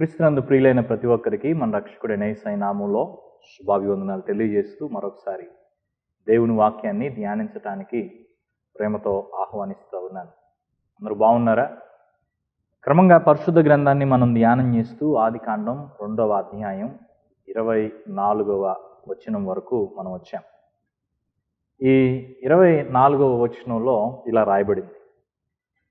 క్రీస్తునందు ప్రియులైన ప్రతి ఒక్కరికి మన రక్షకుడు నేసై నామంలో శుభాభివందనాలు తెలియజేస్తూ మరొకసారి దేవుని వాక్యాన్ని ధ్యానించటానికి ప్రేమతో ఆహ్వానిస్తూ ఉన్నాను. అందరూ బాగున్నారా? క్రమంగా పరిశుద్ధ గ్రంథాన్ని మనం ధ్యానం చేస్తూ ఆది కాండం రెండవ అధ్యాయం ఇరవై నాలుగవ వచనం వరకు మనం వచ్చాం. ఈ ఇరవై నాలుగవ వచనంలో ఇలా రాయబడింది.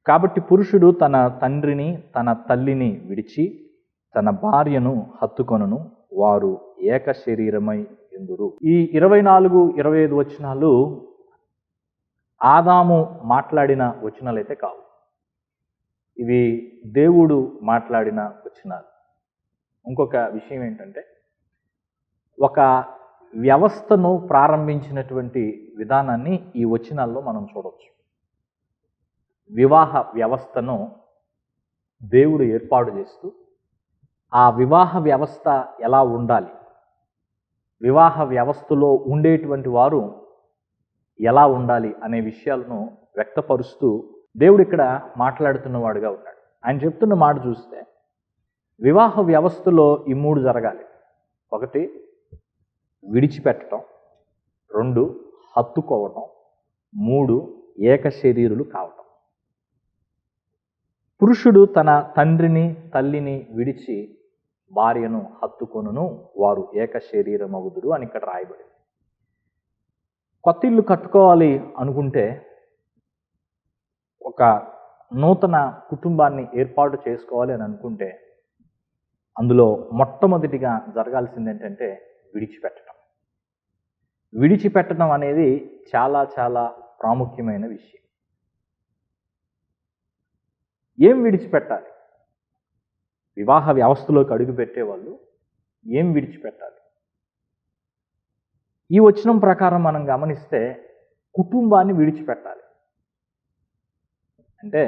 కాబట్టి పురుషుడు తన తండ్రిని తన తల్లిని విడిచి తన భార్యను హత్తుకొనును వారు ఏక శరీరమై ఎందురు. ఈ ఇరవై నాలుగు ఇరవై ఐదు వచనాలు ఆదాము మాట్లాడిన వచనాలు అయితే కావు. ఇవి దేవుడు మాట్లాడిన వచనాలు. ఇంకొక విషయం ఏంటంటే ఒక వ్యవస్థను ప్రారంభించినటువంటి విధానాన్ని ఈ వచనాల్లో మనం చూడవచ్చు వివాహ వ్యవస్థను దేవుడు ఏర్పాటు చేస్తూ ఆ వివాహ వ్యవస్థ ఎలా ఉండాలి? వివాహ వ్యవస్థలో ఉండేటువంటి వారు ఎలా ఉండాలి అనే విషయాలను వ్యక్తపరుస్తూ దేవుడు ఇక్కడ మాట్లాడుతున్నవాడుగా ఉన్నాడు. ఆయన చెప్తున్న మాట చూస్తే వివాహ వ్యవస్థలో ఈ మూడు జరగాలి. ఒకటి విడిచిపెట్టడం. రెండు హత్తుకోవటం మూడు ఏక శరీరులు కావటం. పురుషుడు తన తండ్రిని తల్లిని విడిచి భార్యను హత్తుకొనును వారు ఏక శరీరమగుదురు అని ఇక్కడ రాయబడింది. కొత్త ఇల్లు కట్టుకోవాలి అనుకుంటే ఒక నూతన కుటుంబాన్ని ఏర్పాటు చేసుకోవాలి అని అనుకుంటే అందులో మొట్టమొదటిగా జరగాల్సింది ఏంటంటే విడిచిపెట్టడం. విడిచిపెట్టడం అనేది చాలా చాలా ప్రాముఖ్యమైన విషయం. ఏం విడిచిపెట్టాలి? వివాహ వ్యవస్థలోకి అడుగు పెట్టేవాళ్ళు ఏం విడిచిపెట్టాలి? ఈ వచనం ప్రకారం మనం గమనిస్తే కుటుంబాన్ని విడిచిపెట్టాలి. అంటే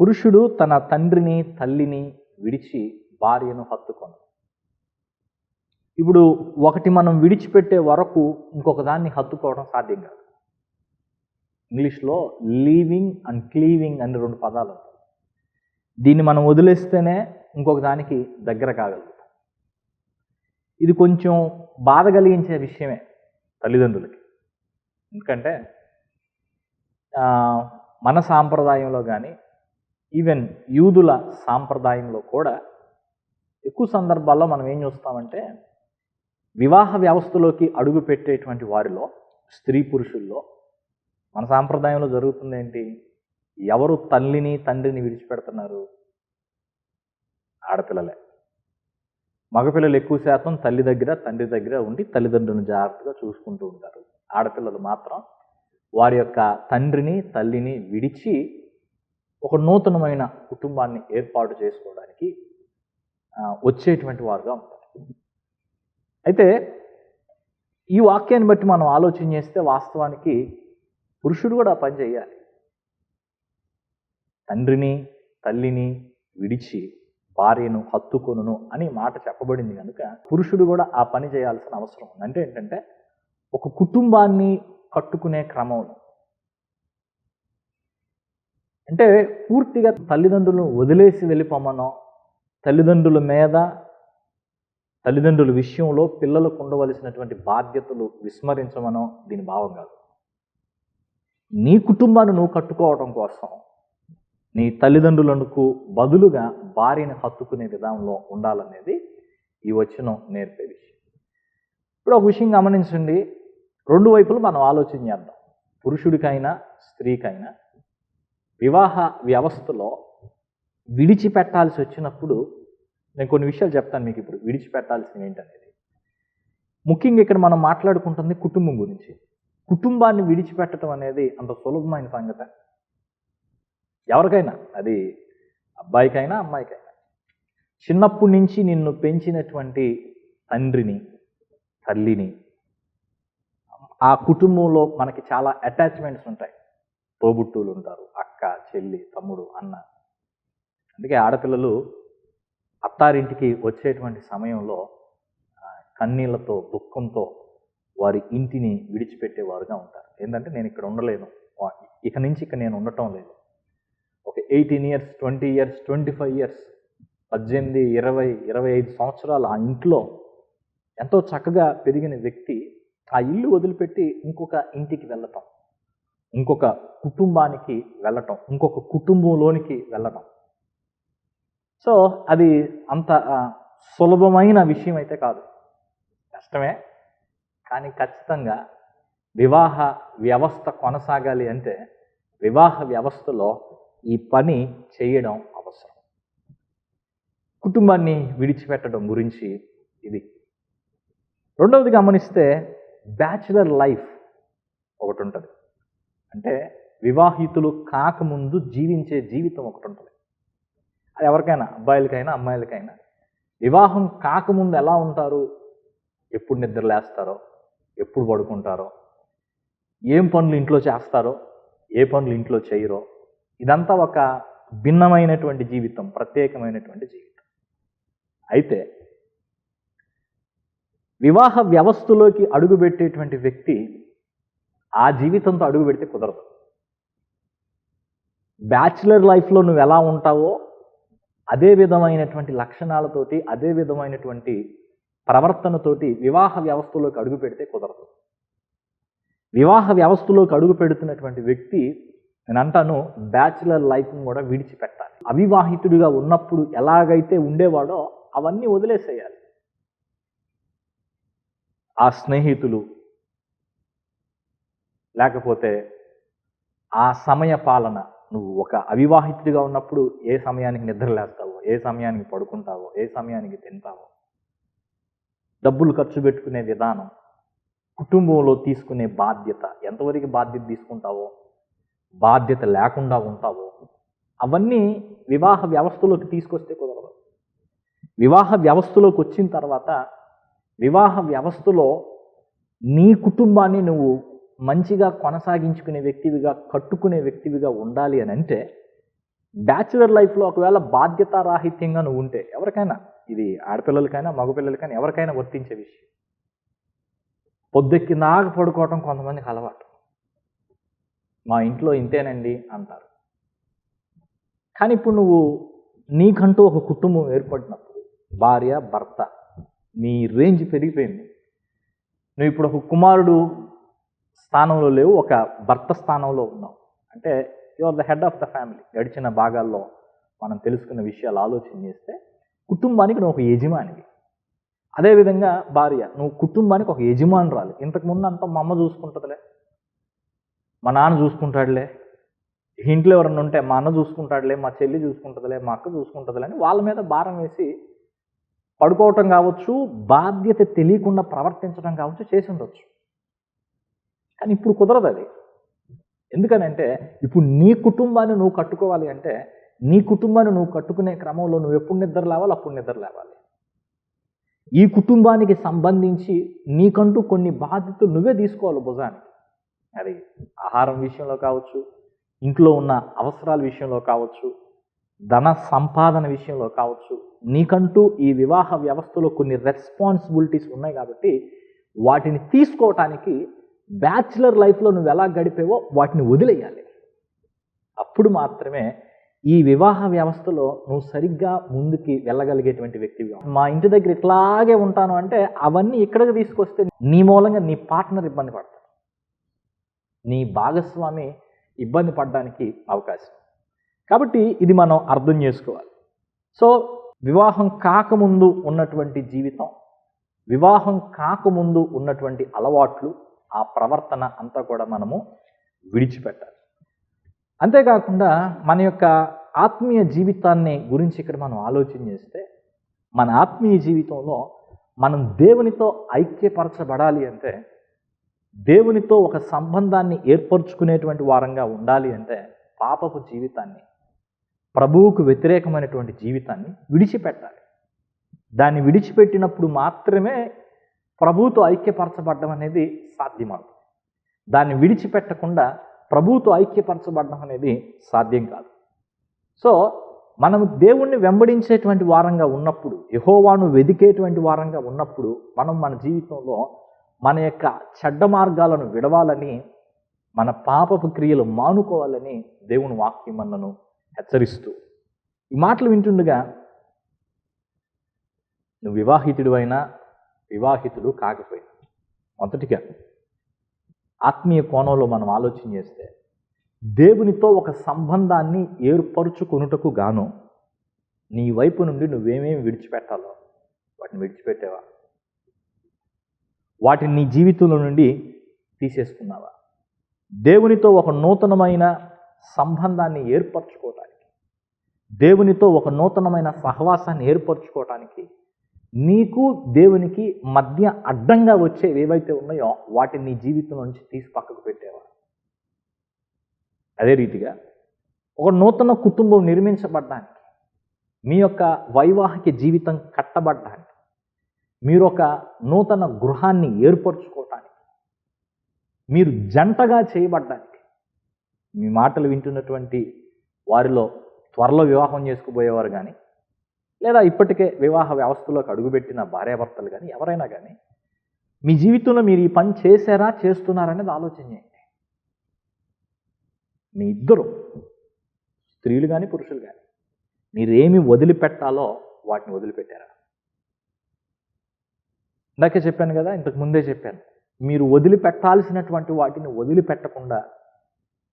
పురుషుడు తన తండ్రిని తల్లిని విడిచి భార్యను హత్తుకొను ఇప్పుడు ఒకటి మనం విడిచిపెట్టే వరకు ఇంకొక దాన్ని హత్తుకోవడం సాధ్యం కాదు. ఇంగ్లీష్లో లీవింగ్ అండ్ క్లీవింగ్ అని రెండు పదాలు ఉంటాయి. దీన్ని మనం వదిలేస్తేనే ఇంకొక దానికి దగ్గర కాగలుగుతాం. ఇది కొంచెం బాధ కలిగించే విషయమే తల్లిదండ్రులకి. ఎందుకంటే మన సాంప్రదాయంలో కానీ ఈవెన్ యూదుల సాంప్రదాయంలో కూడా ఎక్కువ సందర్భాల్లో మనం ఏం చూస్తామంటే వివాహ వ్యవస్థలోకి అడుగు పెట్టేటువంటి వారిలో స్త్రీ పురుషుల్లో మన సాంప్రదాయంలో జరుగుతుంది ఏంటి ఎవరు తల్లిని తండ్రిని విడిచిపెడుతున్నారు? ఆడపిల్లలే. మగపిల్లలు ఎక్కువ శాతం తల్లి దగ్గర తండ్రి దగ్గర ఉండి తల్లిదండ్రులను జాగ్రత్తగా చూసుకుంటూ ఉంటారు. ఆడపిల్లలు మాత్రం వారి యొక్క తండ్రిని తల్లిని విడిచి ఒక నూతనమైన కుటుంబాన్ని ఏర్పాటు చేసుకోవడానికి వచ్చేటువంటి వారుగా ఉంటారు. అయితే ఈ వాక్యాన్ని బట్టి మనం ఆలోచన చేస్తే వాస్తవానికి పురుషుడు కూడా పనిచేయాలి పని చేయాలి. తండ్రిని తల్లిని విడిచి భార్యను హత్తుకొనును అని మాట చెప్పబడింది కనుక పురుషుడు కూడా ఆ పని చేయాల్సిన అవసరం ఉంది. అంటే ఏంటంటే ఒక కుటుంబాన్ని కట్టుకునే క్రమంలో అంటే పూర్తిగా తల్లిదండ్రులను వదిలేసి వెళ్ళిపోమనో తల్లిదండ్రుల మీద తల్లిదండ్రుల విషయంలో పిల్లలకు ఉండవలసినటువంటి బాధ్యతలు విస్మరించమనో దీని భావం కాదు. నీ కుటుంబాన్ని నువ్వు కట్టుకోవడం కోసం నీ తల్లిదండ్రులకు బదులుగా భార్యని హత్తుకునే విధానంలో ఉండాలనేది ఈ వచనం నేర్పే విషయం. ఇప్పుడు ఒక విషయం గమనించండి. రెండు వైపులు మనం ఆలోచన చేద్దాం. పురుషుడికైనా స్త్రీకైనా వివాహ వ్యవస్థలో విడిచిపెట్టాల్సి వచ్చినప్పుడు నేను కొన్ని విషయాలు చెప్తాను మీకు ఇప్పుడు. విడిచిపెట్టాల్సింది ఏంటనేది. ముఖ్యంగా ఇక్కడ మనం మాట్లాడుకుంటుంది కుటుంబం గురించి. కుటుంబాన్ని విడిచిపెట్టడం అనేది అంత సులభమైన సంగతి. ఎవరికైనా అది అబ్బాయికైనా అమ్మాయికైనా. చిన్నప్పటి నుంచి నిన్ను పెంచినటువంటి తండ్రిని తల్లిని ఆ కుటుంబంలో మనకి చాలా అటాచ్మెంట్స్ ఉంటాయి. తోబుట్టువులు ఉంటారు అక్క చెల్లి తమ్ముడు అన్న. అందుకే ఆడపిల్లలు అత్తారింటికి వచ్చేటువంటి సమయంలో కన్నీళ్ళతో దుఃఖంతో వారి ఇంటిని విడిచిపెట్టేవారుగా ఉంటారు. ఏంటంటే నేను ఇక్కడ ఉండలేను. వా- ఇక నుంచి ఇక నేను ఉండటం లేదు. ఒక eighteen years twenty years twenty five years పద్దెనిమిది ఇరవై ఇరవై ఐదు సంవత్సరాలు ఆ ఇంట్లో ఎంతో చక్కగా పెరిగిన వ్యక్తి ఆ ఇల్లు వదిలిపెట్టి ఇంకొక ఇంటికి వెళ్ళటం ఇంకొక కుటుంబానికి వెళ్ళటం ఇంకొక కుటుంబంలోనికి వెళ్ళటం. సో అది అంత సులభమైన విషయం అయితే కాదు. కష్టమే కానీ ఖచ్చితంగా వివాహ వ్యవస్థ కొనసాగాలి అంటే వివాహ వ్యవస్థలో ఈ పని చేయడం అవసరం. కుటుంబాన్ని విడిచిపెట్టడం గురించి ఇది. రెండవది గమనిస్తే బ్యాచులర్ లైఫ్ ఒకటి ఉంటుంది అంటే వివాహితులు కాకముందు జీవించే జీవితం ఒకటి ఉంటుంది అది ఎవరికైనా అబ్బాయిలకైనా అమ్మాయిలకైనా. వివాహం కాకముందు ఎలా ఉంటారు? ఎప్పుడు నిద్రలేస్తారో ఎప్పుడు పడుకుంటారో? ఏం పనులు ఇంట్లో చేస్తారో? ఏ పనులు ఇంట్లో చేయరో? ఇదంతా ఒక భిన్నమైనటువంటి జీవితం ప్రత్యేకమైనటువంటి జీవితం. అయితే వివాహ వ్యవస్థలోకి అడుగుపెట్టేటువంటి వ్యక్తి ఆ జీవితంతో అడుగు పెడితే కుదరదు. బ్యాచులర్ లైఫ్లో నువ్వు ఎలా ఉంటావో అదే విధమైనటువంటి లక్షణాలతోటి అదే విధమైనటువంటి ప్రవర్తనతోటి వివాహ వ్యవస్థలోకి అడుగు పెడితే కుదరదు. వివాహ వ్యవస్థలోకి అడుగు పెడుతున్నటువంటి వ్యక్తి నేను అంటాను బ్యాచులర్ లైఫ్ని కూడా విడిచిపెట్టాలి. అవివాహితుడిగా ఉన్నప్పుడు ఎలాగైతే ఉండేవాడో అవన్నీ వదిలేసేయాలి. ఆ స్నేహితులు లేకపోతే ఆ సమయ పాలన నువ్వు ఒక అవివాహితుడిగా ఉన్నప్పుడు ఏ సమయానికి నిద్రలేస్తావో ఏ సమయానికి పడుకుంటావో ఏ సమయానికి తింటావో డబ్బులు ఖర్చు పెట్టుకునే విధానం కుటుంబంలో తీసుకునే బాధ్యత ఎంతవరకు బాధ్యత తీసుకుంటావో బాధ్యత లేకుండా ఉంటావో అవన్నీ వివాహ వ్యవస్థలోకి తీసుకొస్తే కుదరదు. వివాహ వ్యవస్థలోకి వచ్చిన తర్వాత వివాహ వ్యవస్థలో నీ కుటుంబాన్ని నువ్వు మంచిగా కొనసాగించుకునే వ్యక్తివిగా కట్టుకునే వ్యక్తివిగా ఉండాలి అని అంటే బ్యాచులర్ లైఫ్లో ఒకవేళ బాధ్యతారాహిత్యంగా నువ్వు ఉంటే ఎవరికైనా ఇది ఆడపిల్లలకైనా మగపిల్లలకైనా ఎవరికైనా వర్తించే విషయం. పొద్దెక్కినాక పడుకోవటం కొంతమందికి అలవాటు. మా ఇంట్లో ఇంతేనండి అంటారు. కానీ ఇప్పుడు నువ్వు నీకంటూ ఒక కుటుంబం ఏర్పడినప్పుడు భార్య భర్త నీ రేంజ్ పెరిగిపోయింది. నువ్వు ఇప్పుడు ఒక కుమారుడు స్థానంలో లేవు ఒక భర్త స్థానంలో ఉన్నావు. అంటే you are the head of the family గడిచిన భాగాల్లో మనం తెలుసుకున్న విషయాలు ఆలోచన చేస్తే కుటుంబానికి నువ్వు ఒక యజమానివి. అదేవిధంగా భార్య నువ్వు కుటుంబానికి ఒక యజమానురాలు. ఇంతకు ముందు అంతా మా అమ్మ చూసుకుంటుందిలే. మా నాన్న చూసుకుంటాడులే. ఇంట్లో ఎవరన్నా ఉంటే మా అన్న చూసుకుంటాడులే మా చెల్లి చూసుకుంటుందిలే మా అక్క చూసుకుంటుందిలే అని వాళ్ళ మీద భారం వేసి పడుకోవటం కావచ్చు బాధ్యత తెలియకుండా ప్రవర్తించడం కావచ్చు చేసి ఉండొచ్చు. కానీ ఇప్పుడు కుదరదు అది. ఎందుకనంటే ఇప్పుడు నీ కుటుంబాన్ని నువ్వు కట్టుకోవాలి అంటే నీ కుటుంబాన్ని నువ్వు కట్టుకునే క్రమంలో నువ్వు ఎప్పుడు నిద్ర లేవాలి అప్పుడు నిద్ర లేవాలి. ఈ కుటుంబానికి సంబంధించి నీకంటూ కొన్ని బాధ్యతలు నువ్వే తీసుకోవాలి భుజానికి. అది ఆహారం విషయంలో కావచ్చు ఇంట్లో ఉన్న అవసరాల విషయంలో కావచ్చు ధన సంపాదన విషయంలో కావచ్చు నీకంటూ ఈ వివాహ వ్యవస్థలో కొన్ని రెస్పాన్సిబిలిటీస్ ఉన్నాయి కాబట్టి వాటిని తీసుకోవటానికి బ్యాచులర్ లైఫ్లో నువ్వు ఎలా గడిపేవో వాటిని వదిలేయాలి. అప్పుడు మాత్రమే ఈ వివాహ వ్యవస్థలో నువ్వు సరిగ్గా ముందుకి వెళ్ళగలిగేటువంటి వ్యక్తిగా మా ఇంటి దగ్గర ఇట్లాగే ఉంటాను అంటే అవన్నీ ఇక్కడికి తీసుకొస్తే నీ మూలంగా నీ పార్ట్నర్ ఇబ్బంది పడతాడు. నీ భాగస్వామి ఇబ్బంది పడడానికి అవకాశం. కాబట్టి ఇది మనం అర్థం చేసుకోవాలి. సో వివాహం కాకముందు ఉన్నటువంటి జీవితం వివాహం కాకముందు ఉన్నటువంటి అలవాట్లు ఆ ప్రవర్తన అంతా కూడా మనము విడిచిపెట్టాలి. అంతేకాకుండా మన యొక్క ఆత్మీయ జీవితాన్ని గురించి ఇక్కడ మనం ఆలోచన చేస్తే మన ఆత్మీయ జీవితంలో మనం దేవునితో ఐక్యపరచబడాలి అంటే దేవునితో ఒక సంబంధాన్ని ఏర్పరచుకునేటువంటి వారంగా ఉండాలి అంటే పాపపు జీవితాన్ని ప్రభువుకు వ్యతిరేకమైనటువంటి జీవితాన్ని విడిచిపెట్టాలి. దాన్ని విడిచిపెట్టినప్పుడు మాత్రమే ప్రభువుతో ఐక్యపరచబడడం అనేది సాధ్యమవుతుంది. దాన్ని విడిచిపెట్టకుండా ప్రభువుతో ఐక్యపరచబడడం అనేది సాధ్యం కాదు. సో మనం దేవుణ్ణి వెంబడించేటువంటి వారంగా ఉన్నప్పుడు యహోవాను వెదికేటువంటి వారంగా ఉన్నప్పుడు మనం మన జీవితంలో మన యొక్క చెడ్డ మార్గాలను విడవాలని మన పాపపు క్రియలు మానుకోవాలని దేవుని వాక్యం మనను హెచ్చరిస్తూ ఈ మాటలు వింటుండగా నువ్వు వివాహితుడు అయినా వివాహితుడు కాకపోయినా. మొదటిగా ఆత్మీయ కోణంలో మనం ఆలోచన చేస్తే దేవునితో ఒక సంబంధాన్ని ఏర్పరుచుకొనుటకు గాను నీ వైపు నుండి నువ్వేమేమి విడిచిపెట్టాలో వాటిని విడిచిపెట్టేవా? వాటిని నీ జీవితంలో నుండి తీసేసుకున్నావా? దేవునితో ఒక నూతనమైన సంబంధాన్ని ఏర్పరచుకోవటానికి దేవునితో ఒక నూతనమైన సహవాసాన్ని ఏర్పరచుకోవటానికి నీకు దేవునికి మధ్య అడ్డంగా వచ్చేవి ఏవైతే ఉన్నాయో వాటిని నీ జీవితం నుంచి తీసి పక్కకు పెట్టేవా? అదే రీతిగా ఒక నూతన కుటుంబం నిర్మించబడ్డానికి మీ యొక్క వైవాహిక జీవితం కట్టబడ్డానికి మీరు ఒక నూతన గృహాన్ని ఏర్పరచుకోవటానికి మీరు జంటగా చేయబడ్డానికి మీ మాటలు వింటున్నటువంటి వారిలో త్వరలో వివాహం చేసుకుపోయేవారు కానీ లేదా ఇప్పటికే వివాహ వ్యవస్థలోకి అడుగుపెట్టిన భార్యాభర్తలు కానీ ఎవరైనా కానీ మీ జీవితంలో మీరు ఈ పని చేశారా చేస్తున్నారనేది ఆలోచన చేయండి. మీ ఇద్దరు స్త్రీలు కానీ పురుషులు కానీ మీరేమి వదిలిపెట్టాలో వాటిని వదిలిపెట్టారా? ఇందాకే చెప్పాను కదా ఇంతకు ముందే చెప్పాను. మీరు వదిలిపెట్టాల్సినటువంటి వాటిని వదిలిపెట్టకుండా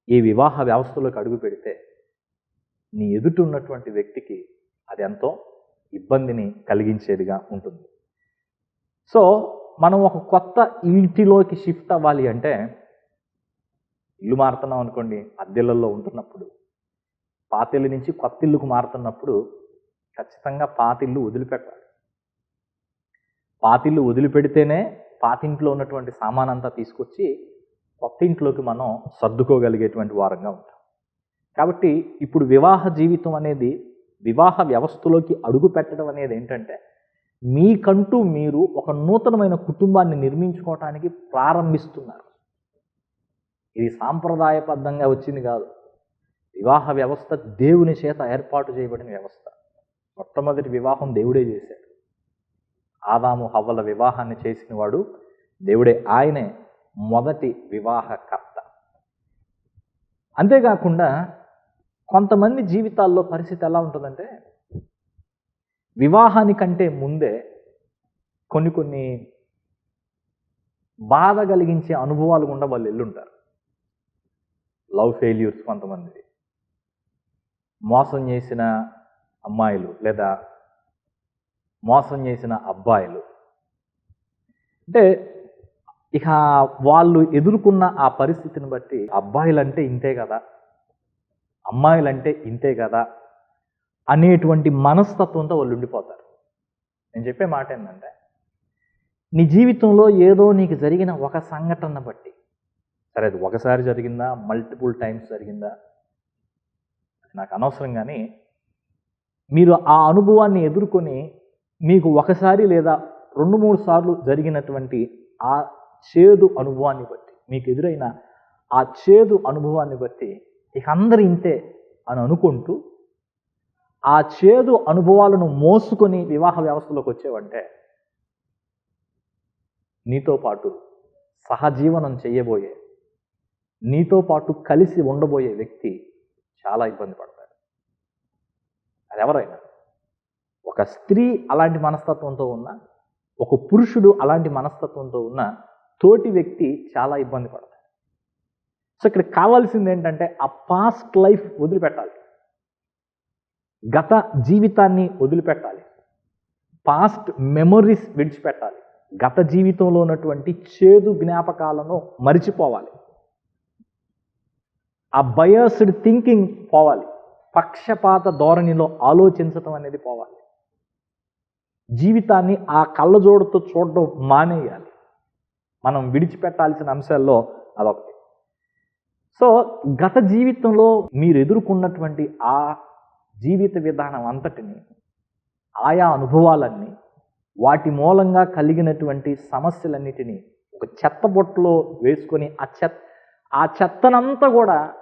ఈ వివాహ వ్యవస్థలోకి అడుగు పెడితే నీ ఎదుట ఉన్నటువంటి వ్యక్తికి అది ఎంతో ఇబ్బందిని కలిగించేదిగా ఉంటుంది. సో మనం ఒక కొత్త ఇంటిలోకి షిఫ్ట్ అవ్వాలి అంటే ఇల్లు మారుతున్నాం అనుకోండి అద్దెలలో ఉంటున్నప్పుడు పాతిల్లు నుంచి కొత్త ఇల్లుకు మారుతున్నప్పుడు ఖచ్చితంగా పాతిల్లు వదిలిపెట్టాలి. పాతిల్లు వదిలిపెడితేనే పాతింట్లో ఉన్నటువంటి సామానంతా తీసుకొచ్చి కొత్తింట్లోకి మనం సర్దుకోగలిగేటువంటి వారంగా ఉంటాం. కాబట్టి ఇప్పుడు వివాహ జీవితం అనేది వివాహ వ్యవస్థలోకి అడుగు పెట్టడం అనేది ఏంటంటే మీకంటూ మీరు ఒక నూతనమైన కుటుంబాన్ని నిర్మించుకోవటానికి ప్రారంభిస్తున్నారు. ఇది సాంప్రదాయబద్ధంగా వచ్చింది కాదు. వివాహ వ్యవస్థ దేవుని చేత ఏర్పాటు చేయబడిన వ్యవస్థ. మొట్టమొదటి వివాహం దేవుడే చేశాడు. ఆదాము హవ్వల వివాహాన్ని చేసిన వాడు దేవుడే ఆయనే మొదటి వివాహకర్త. అంతేకాకుండా కొంతమంది జీవితాల్లో పరిస్థితి ఎలా ఉంటుందంటే వివాహానికంటే ముందే కొన్ని కొన్ని బాధ కలిగించే అనుభవాలు కూడా వాళ్ళు ఎల్లుంటారు. లవ్ ఫెయిల్యూర్స్ కొంతమంది. మోసం చేసిన అమ్మాయిలు లేదా మోసం చేసిన అబ్బాయిలు. అంటే ఇక వాళ్ళు ఎదుర్కొన్న ఆ పరిస్థితిని బట్టి అబ్బాయిలంటే ఇంతే కదా అమ్మాయిలంటే ఇంతే కదా అనేటువంటి మనస్తత్వంతో వాళ్ళు ఉండిపోతారు. నేను చెప్పే మాట ఏంటంటే నీ జీవితంలో ఏదో నీకు జరిగిన ఒక సంఘటన బట్టి సరే అది ఒకసారి జరిగిందా మల్టిపుల్ టైమ్స్ జరిగిందా నాకు అనవసరం కానీ మీరు ఆ అనుభవాన్ని ఎదుర్కొని మీకు ఒకసారి లేదా రెండు మూడు సార్లు జరిగినటువంటి ఆ చేదు అనుభవాన్ని బట్టి మీకు ఎదురైన ఆ చేదు అనుభవాన్ని బట్టి ఇక అందరు ఇంతే అని అనుకుంటూ ఆ చేదు అనుభవాలను మోసుకొని వివాహ వ్యవస్థలోకి వచ్చేవంటే నీతో పాటు సహజీవనం చేయబోయే నీతో పాటు కలిసి ఉండబోయే వ్యక్తి చాలా ఇబ్బంది పడతాడు. అది ఎవరైనా. ఒక స్త్రీ అలాంటి మనస్తత్వంతో ఉన్న ఒక పురుషుడు అలాంటి మనస్తత్వంతో ఉన్న తోటి వ్యక్తి చాలా ఇబ్బంది పడతాడు. సో ఇక్కడ కావాల్సింది ఏంటంటే ఆ పాస్ట్ లైఫ్ వదిలిపెట్టాలి. గత జీవితాన్ని వదిలిపెట్టాలి. పాస్ట్ మెమొరీస్ విడిచిపెట్టాలి. గత జీవితంలో ఉన్నటువంటి చేదు జ్ఞాపకాలను మరిచిపోవాలి. ఆ బయోస్డ్ థింకింగ్ పోవాలి. పక్షపాత ధోరణిలో ఆలోచించటం అనేది పోవాలి. జీవితాన్ని ఆ కళ్ళజోడుతో చూడడం మానేయాలి. మనం విడిచిపెట్టాల్సిన అంశాల్లో అదొకటి. సో గత జీవితంలో మీరు ఎదుర్కొన్నటువంటి ఆ జీవిత విధానం అంతటిని ఆయా అనుభవాలన్నీ వాటి మూలంగా కలిగినటువంటి సమస్యలన్నిటినీ ఒక చెత్త బొట్టలో వేసుకొని ఆ చెత్త ఆ చెత్తనంతా కూడా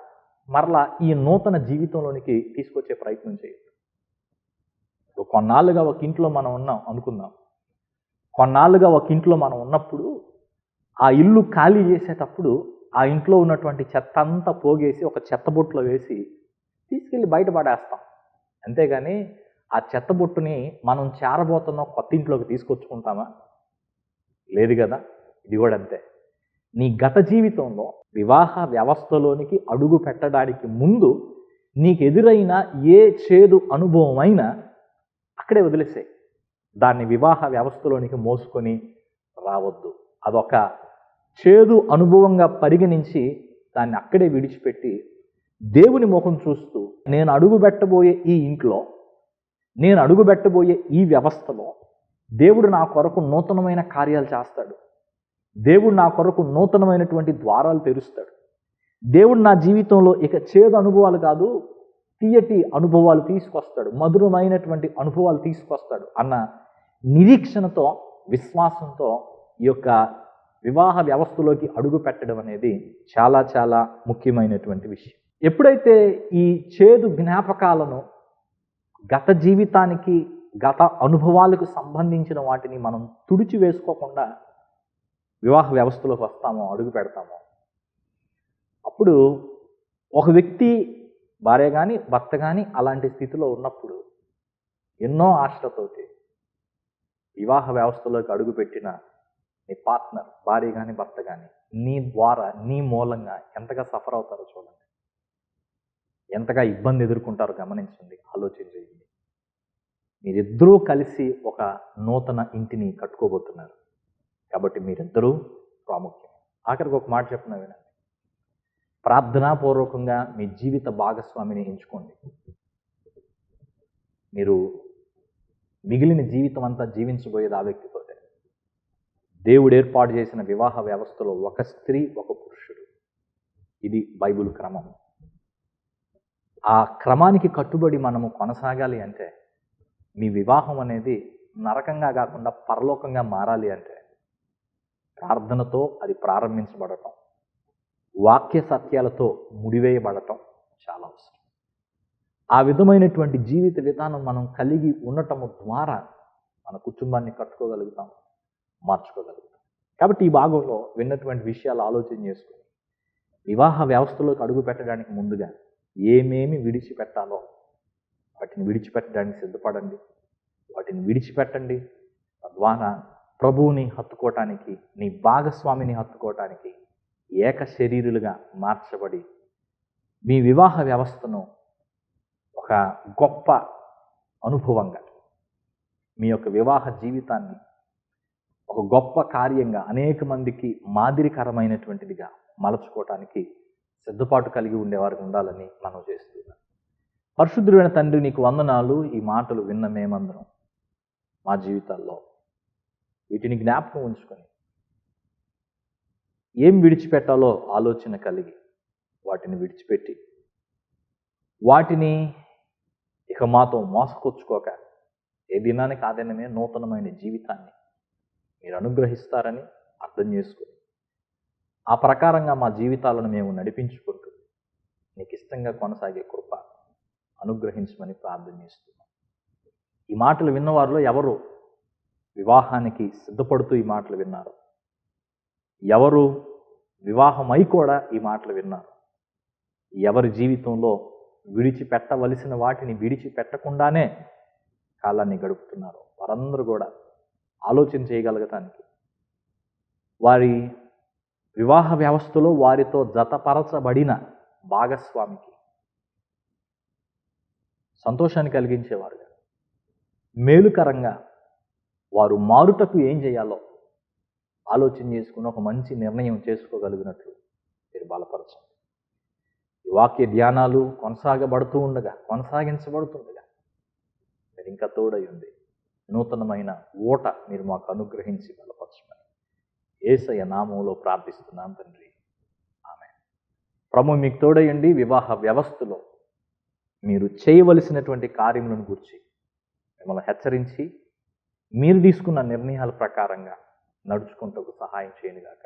మరలా ఈ నూతన జీవితంలోనికి తీసుకొచ్చే ప్రయత్నం చేయొచ్చు కొన్నాళ్ళుగా ఒక ఇంట్లో మనం ఉన్నాం అనుకుందాం. కొన్నాళ్ళుగా ఒక ఇంట్లో మనం ఉన్నప్పుడు ఆ ఇల్లు ఖాళీ చేసేటప్పుడు ఆ ఇంట్లో ఉన్నటువంటి చెత్త అంతా పోగేసి ఒక చెత్త బొట్టులో వేసి తీసుకెళ్ళి బయట పడేస్తాం. అంతేగాని ఆ చెత్తబొట్టుని మనం చేరబోతున్న కొత్త ఇంట్లోకి తీసుకొచ్చుకుంటామా? లేదు కదా ఇది కూడా అంతే. నీ గత జీవితంలో వివాహ వ్యవస్థలోనికి అడుగు పెట్టడానికి ముందు నీకు ఎదురైన ఏ చేదు అనుభవమైనా అక్కడే వదిలేసే దాన్ని వివాహ వ్యవస్థలోనికి మోసుకొని రావద్దు. అదొక చేదు అనుభవంగా పరిగణించి దాన్ని అక్కడే విడిచిపెట్టి దేవుని ముఖం చూస్తూ నేను అడుగు పెట్టబోయే ఈ ఇంట్లో నేను అడుగు పెట్టబోయే ఈ వ్యవస్థలో దేవుడు నా కొరకు నూతనమైన కార్యాలు చేస్తాడు. దేవుడు నా కొరకు నూతనమైనటువంటి ద్వారాలు తెరుస్తాడు. దేవుడు నా జీవితంలో ఇక చేదు అనుభవాలు కాదు తీయటి అనుభవాలు తీసుకొస్తాడు మధురమైనటువంటి అనుభవాలు తీసుకొస్తాడు అన్న నిరీక్షణతో విశ్వాసంతో ఈ యొక్క వివాహ వ్యవస్థలోకి అడుగు పెట్టడం అనేది చాలా చాలా ముఖ్యమైనటువంటి విషయం. ఎప్పుడైతే ఈ చేదు జ్ఞాపకాలను గత జీవితానికి గత అనుభవాలకు సంబంధించిన వాటిని మనం తుడిచి వేసుకోకుండా వివాహ వ్యవస్థలోకి వస్తామో అడుగు పెడతామో అప్పుడు ఒక వ్యక్తి భార్య కానీ భర్త కానీ అలాంటి స్థితిలో ఉన్నప్పుడు ఎన్నో ఆశలతోటి వివాహ వ్యవస్థలోకి అడుగుపెట్టిన నీ పార్ట్నర్ భార్య కానీ భర్త కానీ నీ ద్వారా నీ మూలంగా ఎంతగా సఫర్ అవుతారో చూడండి. ఎంతగా ఇబ్బంది ఎదుర్కొంటారో గమనించండి ఆలోచన చేయండి. మీరిద్దరూ కలిసి ఒక నూతన ఇంటిని కట్టుకోబోతున్నారు. కాబట్టి మీరిద్దరూ ప్రాముఖ్యం. ఆఖరికి ఒక మాట చెప్పిన వినండి. ప్రార్థనాపూర్వకంగా మీ జీవిత భాగస్వామిని ఎంచుకోండి. మీరు మిగిలిన జీవితం అంతా జీవించబోయేది ఆ వ్యక్తితోటే. దేవుడు ఏర్పాటు చేసిన వివాహ వ్యవస్థలో ఒక స్త్రీ ఒక పురుషుడు. ఇది బైబిల్ క్రమం. ఆ క్రమానికి కట్టుబడి మనము కొనసాగాలి అంటే మీ వివాహం అనేది నరకంగా కాకుండా పరలోకంగా మారాలి అంటే ప్రార్థనతో అది ప్రారంభించబడటం. వాక్య సత్యాలతో ముడివేయబడటం చాలా అవసరం. ఆ విధమైనటువంటి జీవిత విధానం మనం కలిగి ఉండటము ద్వారా మన కుటుంబాన్ని కట్టుకోగలుగుతాం మార్చుకోగలుగుతాం. కాబట్టి ఈ భాగంలో విన్నటువంటి విషయాలు ఆలోచన చేసుకుని వివాహ వ్యవస్థలోకి అడుగు పెట్టడానికి ముందుగా ఏమేమి విడిచిపెట్టాలో వాటిని విడిచిపెట్టడానికి సిద్ధపడండి. వాటిని విడిచిపెట్టండి. తద్వారా ప్రభువుని హత్తుకోవటానికి నీ భాగస్వామిని హత్తుకోవటానికి ఏక శరీరులుగా మార్చబడి మీ వివాహ వ్యవస్థను ఒక గొప్ప అనుభవంగా మీ యొక్క వివాహ జీవితాన్ని ఒక గొప్ప కార్యంగా అనేక మందికి మాదిరికరమైనటువంటిదిగా మలచుకోవటానికి సిద్ధపాటు కలిగి ఉండేవారు ఉండాలని మనం చేస్తున్నాం. పరిశుద్ధుడైన తండ్రి నీకు వందనాలు. ఈ మాటలు విన్న మేమందరం మా జీవితాల్లో వీటిని జ్ఞాపకం ఉంచుకొని ఏం విడిచిపెట్టాలో ఆలోచన కలిగి వాటిని విడిచిపెట్టి వాటిని ఇక మాతో మోసకొచ్చుకోక ఏ దినానికి ఆ దినమే నూతనమైన జీవితాన్ని మీరు అనుగ్రహిస్తారని అర్థం చేసుకుని ఆ ప్రకారంగా మా జీవితాలను మేము నడిపించుకుంటూ నీకు ఇష్టంగా కొనసాగే కృప అనుగ్రహించమని ప్రార్థన చేస్తున్నాం. ఈ మాటలు విన్నవారిలో ఎవరు వివాహానికి సిద్ధపడుతూ ఈ మాటలు విన్నారు ఎవరు వివాహమై కూడా ఈ మాటలు విన్నారు. ఎవరి జీవితంలో విడిచిపెట్టవలసిన వాటిని విడిచిపెట్టకుండానే కాలాన్ని గడుపుతున్నారు. వారందరూ కూడా ఆలోచన చేయగలగటానికి. వారి వివాహ వ్యవస్థలో వారితో జతపరచబడిన భాగస్వామికి సంతోషాన్ని కలిగించేవారుగా. మేలుకరంగా వారు మారుటకు ఏం చేయాలో ఆలోచన చేసుకుని ఒక మంచి నిర్ణయం చేసుకోగలిగినట్లు మీరు బలపరచండి. ఈ వాక్య ధ్యానాలు కొనసాగబడుతూ ఉండగా కొనసాగించబడుతుండగా మీరు ఇంకా తోడై ఉంది నూతనమైన ఓట మీరు మాకు అనుగ్రహించి బలపరచమని ఏసయ నామంలో ప్రార్థిస్తున్నాం తండ్రి. ఆమె ప్రభు మీకు తోడయండి వివాహ వ్యవస్థలో మీరు చేయవలసినటువంటి కార్యములను గురించి మిమ్మల్ని హెచ్చరించి మీరు తీసుకున్న నిర్ణయాల ప్రకారంగా నడుచుకుంటూ సహాయం చేయనుగాక.